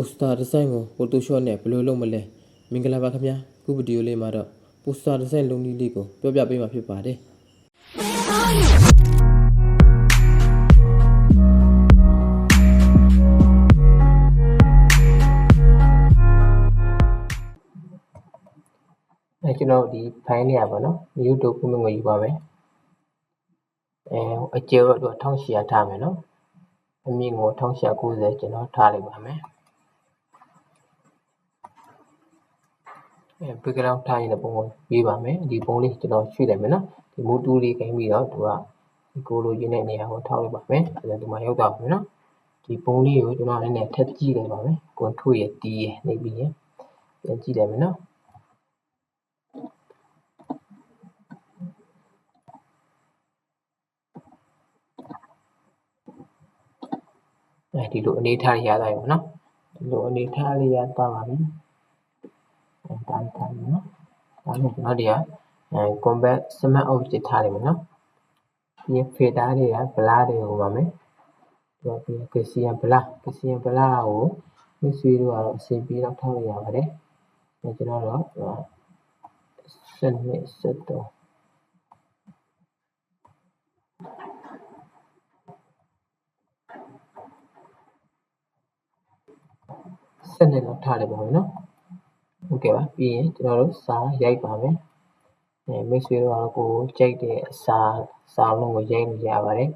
ပိုစတာဒီဇိုင်းကို Photoshop နဲ့ဘယ်လိုလုပ်မလဲမင်္ဂလာပါခင်ဗျာခုဗီဒီယိုလေးမှာတော့ပိုစတာဒီဇိုင်းလုပ်နည်းလေးကိုပြောပြပေးမှာဖြစ်ပါတယ်အဲကျွန်တော်ဒီ file လေးอ่ะပေါ့နော် new document ကိုယူပါမယ်အဲအကျယ်တော့သူ1800ထားမယ်နော်အမြင့်ကို1890ကျွန်တော်ထားလိုက်ပါမယ် အဲ background ထားရင်လည်းပုံကိုရေးပါမယ်ဒီပုံလေးကျွန်တော်ရွှေ့လိုက်မယ်နော်ဒီမူတူလေးခိုင်းပြီးတော့သူကဒီကိုလိုရင်းတဲ့နေရာကိုထောက်လိုက်ပါမယ်အဲဒါဒီမှာရောက်သွားပါမယ်နော်ဒီပုံလေးကိုကျွန်တော်လည်းနဲ့ထပ်ကြည့်လိုက်ပါမယ် control ရ T ရနှိပ်ပြီးရင်ပြန်ကြည့်လိုက်မယ်နော်အဲဒီလိုအနေထားရတာရောနော်ဒီလိုအနေထားလေးရတာပါပြီအဲ တိုင်းတိုင်းနော်ဒါနဲ့ကျွန်တော်ဒီကအဲ combat smart object ထားလိုက်မယ်နော်ဒီ filter တွေက blur တွေဟိုပါမယ်ဒီကပြီး Gaussian blur Gaussian blur ကိုမိတ်ဆွေတို့ကတော့အဆင်ပြေတော့ထားလို့ရပါတယ်အဲကျွန်တော်တော့စနစ်စတော့စနစ်လောက်ထားလိုက်ပါမယ်နော် ဟုတ်ကဲ့ပါပြီးရင်ကျွန်တော်တို့စာရိုက်ပါမယ်အဲမိတ်ဆွေတို့ကတော့ကိုကြိုက်တဲ့စာစာလုံးကိုရိုက်လို့ရပါတယ်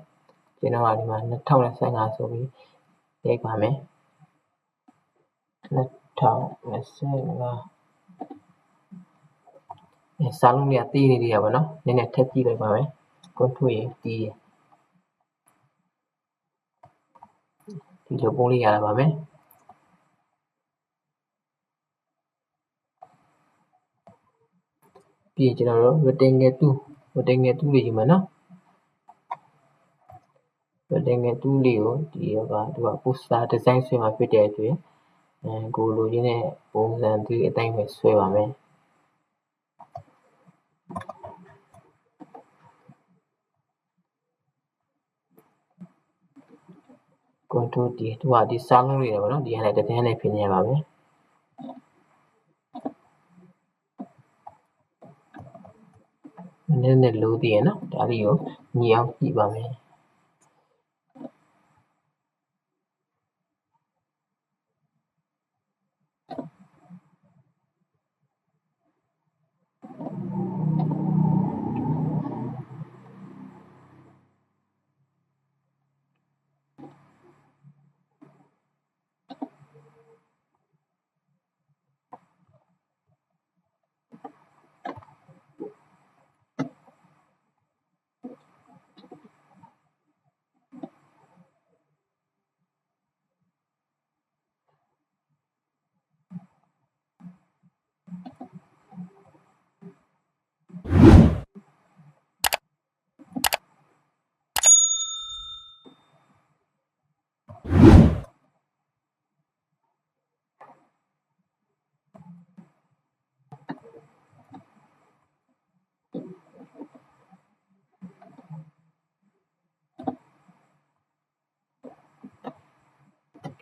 ကျွန်တော်ကဒီမှာ2025ဆိုပြီးရိုက်ပါမယ်2025အဲစာလုံးတွေကတည်နေသေးရပါတော့နည်းနည်းထပ်ကြည့်လိုက်ပါမယ်ကွန်ထရိုးရတီးရဒီလိုပုံလေးရလာပါမယ် ပြီးရင်ကျွန်တော်တို့ rectangle 2 rectangle 2လေးယူမယ်နော် rectangle 2လေးကိုဒီကသူက poster design ဆွဲမှာဖြစ်တဲ့အတွက်အဲကိုလိုရင်းတဲ့ပုံစံဒီအတိုင်းပဲဆွဲပါမယ်ကွန်ထရိုးဒီသူကဒီစားလုံးလေးတွေပေါ့နော်ဒီဟာနဲ့တကယ်နဲ့ဖြစ်နေရပါမယ် နည်းနည်းလိုသေးရနော်ဒါလေးကိုညီအောင်ကြည့်ပါမယ်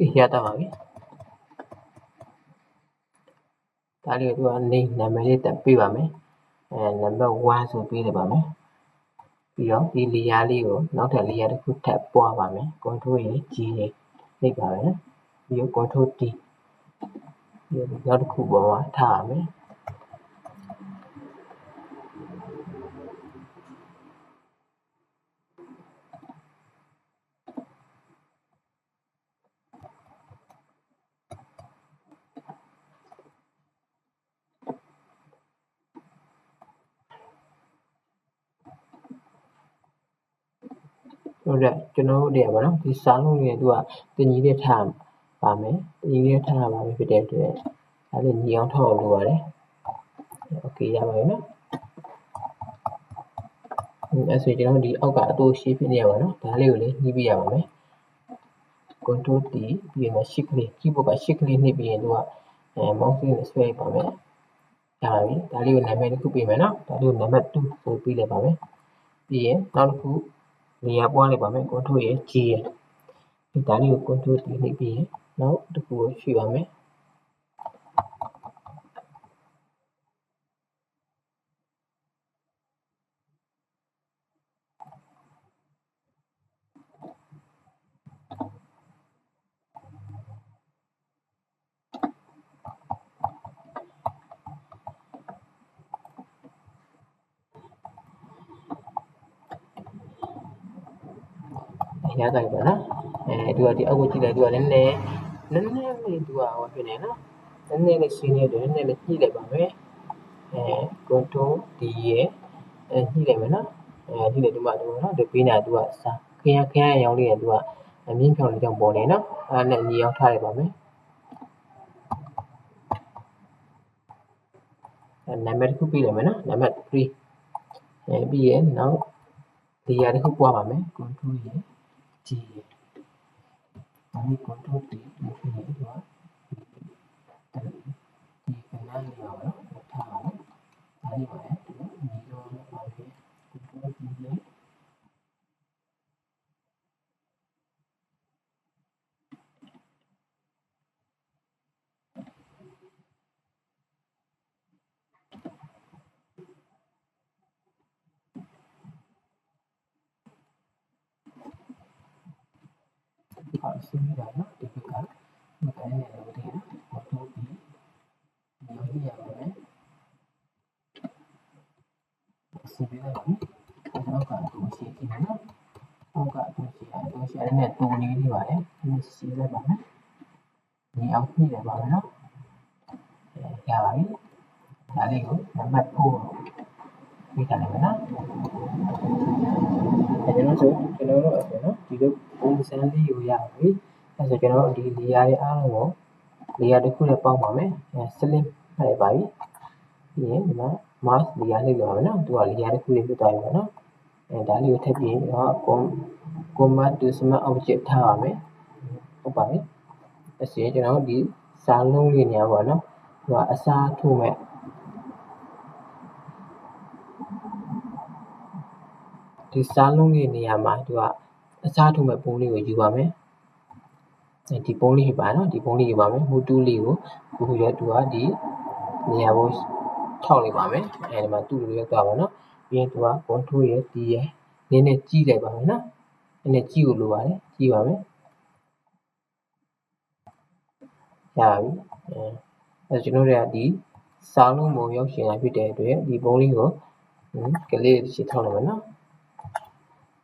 ကဲရတာပါပြီဒါလေးကိုသူကနေနာမည်လေးတက်ပေးပါမယ်အဲနံပါတ်1ဆိုပေးလိုက်ပါမယ်ပြီးတော့ဒီ layer လေးကိုနောက်ထပ် layer တစ်ခုထပ်ပွားပါမယ် control ရ G ရနှိပ်ပါမယ်ပြီးတော့ control T ပြီးတော့နောက်တစ်ခုပေါ်မှာထားပါမယ် ဟုတ်တယ်ကျွန်တော်တို့တွေကဗောနော်ဒီစာလုံးတွေသူကတင်ကြီးတဲ့ထားပါမယ်တင်ကြီးတဲ့ထားပါမယ်ဖြစ်တဲ့အတွက်ဒါလေးညီအောင်ထောက်လို့ရတယ်โอเคရပါပြီနော်အဲဆိုကျွန်တော်ဒီအောက်ကအတူရှိဖြစ်နေရပါတော့ဒါလေးကိုလည်းညှိပြရပါမယ် control T ပြီးရင် shift ကလေး keyboard က shift ကလေးနှိပ်ပြီးရင်သူကအဲ mouse နဲ့ဆွဲပါမယ်ရပါပြီဒါလေးကိုနာမည်တစ်ခုပေးမယ်နော်ဒါလေးကိုနံပါတ်2ဆိုပြီးလိုက်ပါမယ်ပြီးရင်နောက်တစ်ခု နေရာပွားလိုက်ပါမယ် control ရ G ရဒီဒါလေးကို control T နှိပ်ပြီးရင်နောက်တစ်ခုကိုရွှေ့ပါမယ် အဲရကြပြီပါနော်အဲသူကဒီအောက်ကိုကြည့်လိုက်သူကလည်းနည်းနည်းနည်းနည်းလေးသူကဟောဖြစ်နေနော်နည်းနည်းလေးရှင်းနေတယ်နည်းနည်းလေးညှိလိုက်ပါမယ်အဲ control D ရဲ့အဲညှိလိုက်မယ်နော်အဲညှိလိုက်ဒီမှာဒီမှာနော်ဒီပေးနေတာသူကစာခရခရရောင်းလေးရသူကအမြင့်ဖြောင်းလေးကြောင့်ပေါ်နေနော်အဲနဲ့ညီအောင်ထားလိုက်ပါမယ်အဲနံပါတ်တစ်ခုပေးလိုက်မယ်နော်နံပါတ်3အဲပြီးရင်နောက်ဒီရတစ်ခုပွားပါမယ် control ရဲ့ G8 are equal to T infinity or T penalty or T are equal to 0 or equal to 0 इसमें वाला टिपिकल बताया जा रहा है auto B यही हमें सिमिलर है और आपका तो शेयर की है ना आपका तो शेयर तो शेयर में तो नहीं दी वाले ये सीधा बात है ये आप नहीं ले बात है ना क्या भाई डाले को number 4 ဒီကနေ့ကနော်ကျွန်တော်တို့ကျွန်တော်တို့အပြင်နော်ဒီလို ပုံစံလေးကိုရပါပြီအဲဆိုကျွန်တော်ဒီ layer ရဲ့အားလုံးကို layer တစ်ခုနဲ့ပေါင်းပါမယ်အဲ slim ဖလိုက်ပါပြီပြီးရင်ဒီမှာ mask layer လေးလိုပါမယ်နော်သူက layer တစ်ခုလေးပြသွားပြီပေါ့နော်အဲဒါလေးကိုထပ်ပြီးတော့ command to smart object ထားပါမယ်ဟုတ်ပါပြီအဲဆိုရင်ကျွန်တော်ဒီစာလုံးလေးနေရာပေါ့နော်သူကအစားထိုးမဲ့ဒီစားလုံးလေးနေရာမှာသူက အစားထိုးမဲ့ပုံလေးကိုယူပါမယ်ဒီပုံလေးပါနော်ဒီပုံလေးယူပါမယ်မူတူးလေးကိုခုရတူကဒီနေရာကိုထောက်လိုက်ပါမယ်အဲဒီမှာတူလို့ရောက်သွားပါနော်ပြီးရင်သူက control ရဲ့ D ရဲ့နည်းနည်းကြီးလိုက်ပါမယ်နော်နည်းနည်းကြီးကိုလိုပါတယ်ကြီးပါမယ်ရပါပြီအဲအဲကျွန်တော်တို့ကဒီစာလုံးပုံရောက်ရှင်တာဖြစ်တဲ့အတွက်ဒီပုံလေးကိုကလေးရှင်းထောက်လိုက်မယ်နော်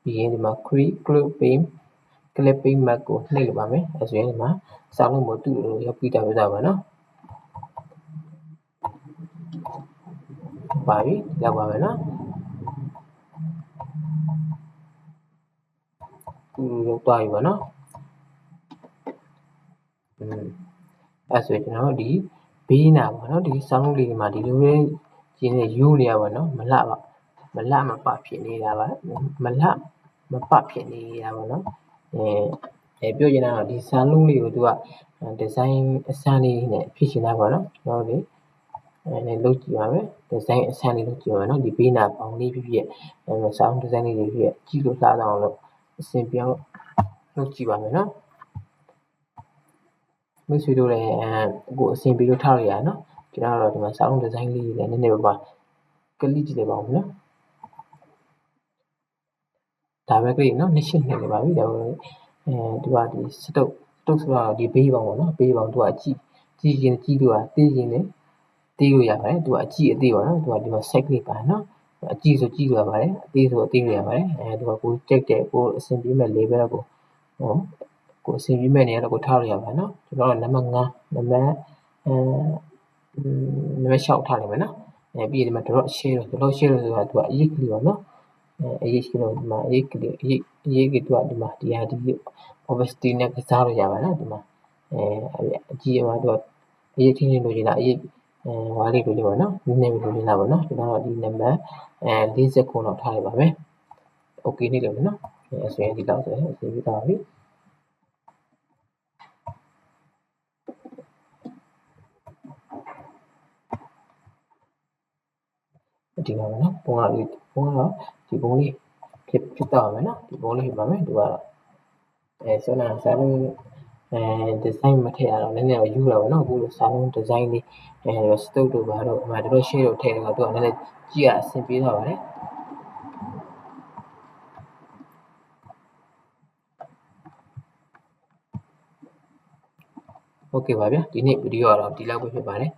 ပြီးရင်ဒီမှာ create clipping clipping map ကိုနှိပ်လိုက်ပါမယ်အဲဆိုရင်ဒီမှာစာလုံးပေါ်တူလို့ရောက်ပြီးတာပြတာပါနော်ပါပြီရောက်ပါမယ်နော်တူရောက်သွားပြီပါနော်อืมအဲဆိုရင်ကျွန်တော်ဒီဘေးနာပါနော်ဒီစာလုံးလေးတွေမှာဒီလိုလေးကျင်းနေယူနေရပါနော်မလှပါမလှမပဖြစ်နေတာပါမလှ မပဖြစ်နေတာပါနော်အဲအဲပြောချင်တာကဒီစာလုံးလေးကိုသူကဒီဇိုင်းအစမ်းလေးနဲ့ဖြစ်ရှင်တာပါနော်ကျွန်တော်တို့အဲနဲ့လုပ်ကြည့်ပါမယ်ဒီဇိုင်းအစမ်းလေးလုပ်ကြည့်ပါမယ်နော်ဒီဘေးနာပေါင်းလေးဖြစ်ဖြစ်အဲဆောင်းဒီဇိုင်းလေးတွေဖြစ်ဖြစ်ကြည့်လို့စားအောင်လို့အဆင်ပြေအောင်လုပ်ကြည့်ပါမယ်နော်မိတ်ဆွေတို့လည်းအဲကိုအဆင်ပြေလို့ထားရရနော်ကျွန်တော်တို့ဒီမှာဆောင်းဒီဇိုင်းလေးတွေလည်းနည်းနည်းပါးပါကလစ်ကြည့်လိုက်ပါဦးနော် ဒါပဲကလေးနော်နှစ်ရှင်းနေနေပါပြီဒါပဲအဲဒီကဒီစတုပ်စတုပ်ဆိုတာဒီဘေးပေါင်းပေါ့နော်ဘေးပေါင်းသူကကြည့်ကြည့်ရင်ကြည့်လို့ကတေးရင်လည်းတေးလို့ရပါတယ်သူကအကြည့်အသေးပါနော်သူကဒီမှာ set လေးပါနော်အကြည့်ဆိုကြည့်လို့ရပါတယ်အသေးဆိုအသေးလို့ရပါတယ်အဲသူကကိုကြိုက်တဲ့ကိုအဆင်ပြေမဲ့ level ကိုဟောကိုအဆင်ပြေမဲ့နေရာတော့ကိုထားလို့ရပါတယ်နော်ကျွန်တော်ကနံပါတ်5နံပါတ်အဲနံပါတ်6ထားလိုက်မယ်နော်အဲပြီးရင်ဒီမှာ drop share လို့ drop share လို့ဆိုတာသူကအရေးကလေးပါနော် အဲအရေးကလေးဒီမှာအရေးကလေးအရေးအရေးကသူကဒီမှာဒီဟာဒီ obesity နဲ့ကစားလို့ရပါနော်ဒီမှာအဲအကြီးအမားတော့အရေးချင်းချင်းလိုချင်တာအရေးအဲဝါလေးလိုချင်ပါနော်နည်းနည်းလိုချင်တာပါနော်ကျွန်တော်ဒီနံပါတ်အဲ40ခုတော့ထားလိုက်ပါမယ် okay နေတယ်နော်အဲဆိုရင်ဒီလောက်ဆိုရင်အစီအပြေသွားပြီ ဒီမှာနော်ပုံကလေးပုံကတော့ဒီပုံလေးဖြစ်ဖြစ်တော့မယ်နော်ဒီပုံလေးဖြစ်ပါမယ်ဒီကတော့အဲဆိုတော့စာလုံးအဲဒီဇိုင်းမထည့်ရတော့နည်းနည်းတော့ယူတာပေါ့နော်အခုလိုစာလုံးဒီဇိုင်းလေးအဲစတုတ်တို့ဘာတော့အမှတို့ရှေ့တို့ထည့်တယ်ကတော့သူကနည်းနည်းကြည့်ရအဆင်ပြေသွားပါတယ်ဟုတ်ကဲ့ပါဗျာဒီနေ့ဗီဒီယိုကတော့ဒီလောက်ပဲဖြစ်ပါတယ်